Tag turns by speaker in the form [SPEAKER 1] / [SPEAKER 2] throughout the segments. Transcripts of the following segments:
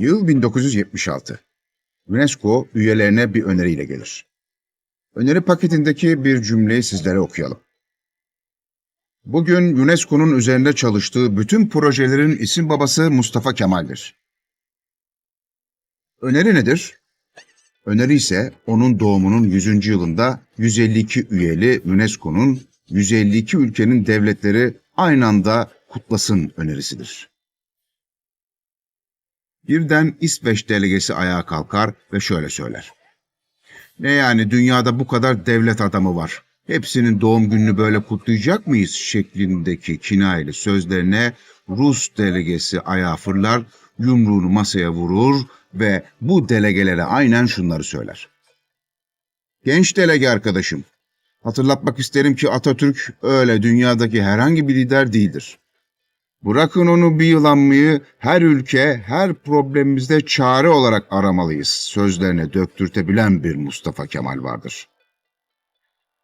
[SPEAKER 1] Yıl 1976. UNESCO üyelerine bir öneriyle gelir. Öneri paketindeki bir cümleyi sizlere okuyalım. Bugün UNESCO'nun üzerinde çalıştığı bütün projelerin isim babası Mustafa Kemal'dir. Öneri nedir? Öneri ise onun doğumunun 100. yılında 152 üyeli UNESCO'nun 152 ülkenin devletleri aynı anda kutlasın önerisidir. Birden İsveç delegesi ayağa kalkar ve şöyle söyler. Ne yani dünyada bu kadar devlet adamı var. Hepsinin doğum gününü böyle kutlayacak mıyız şeklindeki kinayeli sözlerine Rus delegesi ayağa fırlar, yumruğunu masaya vurur ve bu delegelere aynen şunları söyler. Genç delege arkadaşım, hatırlatmak isterim ki Atatürk öyle dünyadaki herhangi bir lider değildir. Bırakın onu bir yılanmayı her ülke, her problemimizde çare olarak aramalıyız sözlerine döktürtebilen bir Mustafa Kemal vardır.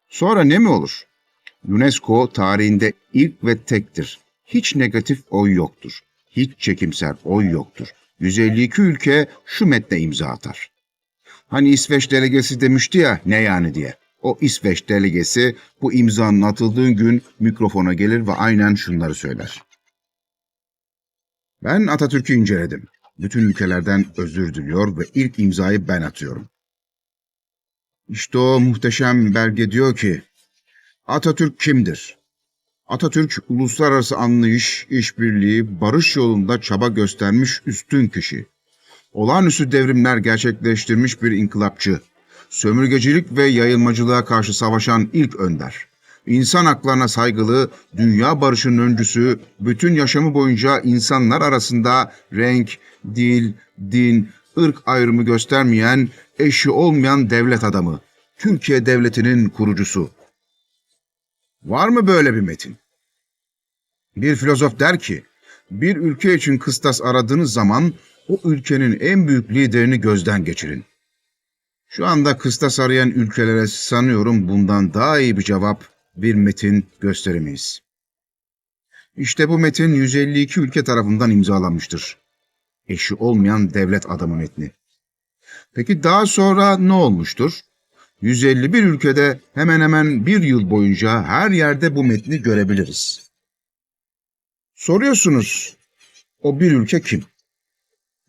[SPEAKER 1] Sonra ne mi olur? UNESCO tarihinde ilk ve tektir. Hiç negatif oy yoktur. Hiç çekimser oy yoktur. 152 ülke şu metne imza atar. Hani İsveç delegesi demişti ya ne yani diye. O İsveç delegesi bu imzanın atıldığı gün mikrofona gelir ve aynen şunları söyler. Ben Atatürk'ü inceledim. Bütün ülkelerden özür diliyor ve ilk imzayı ben atıyorum. İşte o muhteşem belge diyor ki, Atatürk kimdir? Atatürk, uluslararası anlayış, işbirliği, barış yolunda çaba göstermiş üstün kişi. Olağanüstü devrimler gerçekleştirmiş bir inkılapçı. Sömürgecilik ve yayılmacılığa karşı savaşan ilk önder. İnsan haklarına saygılı, dünya barışının öncüsü, bütün yaşamı boyunca insanlar arasında renk, dil, din, ırk ayrımı göstermeyen, eşi olmayan devlet adamı. Türkiye Devleti'nin kurucusu. Var mı böyle bir metin? Bir filozof der ki, bir ülke için kıstas aradığınız zaman o ülkenin en büyük liderini gözden geçirin. Şu anda kıstas arayan ülkelere sanıyorum bundan daha iyi bir cevap, bir metin gösteremeyiz. İşte bu metin 152 ülke tarafından imzalanmıştır. Eşi olmayan devlet adamı metni. Peki daha sonra ne olmuştur? 151 ülkede hemen hemen bir yıl boyunca her yerde bu metni görebiliriz. Soruyorsunuz, o bir ülke kim?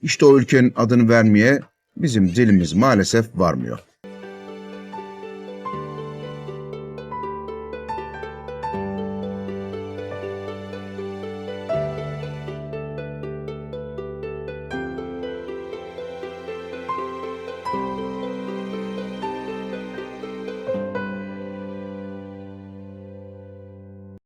[SPEAKER 1] İşte o ülkenin adını vermeye bizim dilimiz maalesef varmıyor.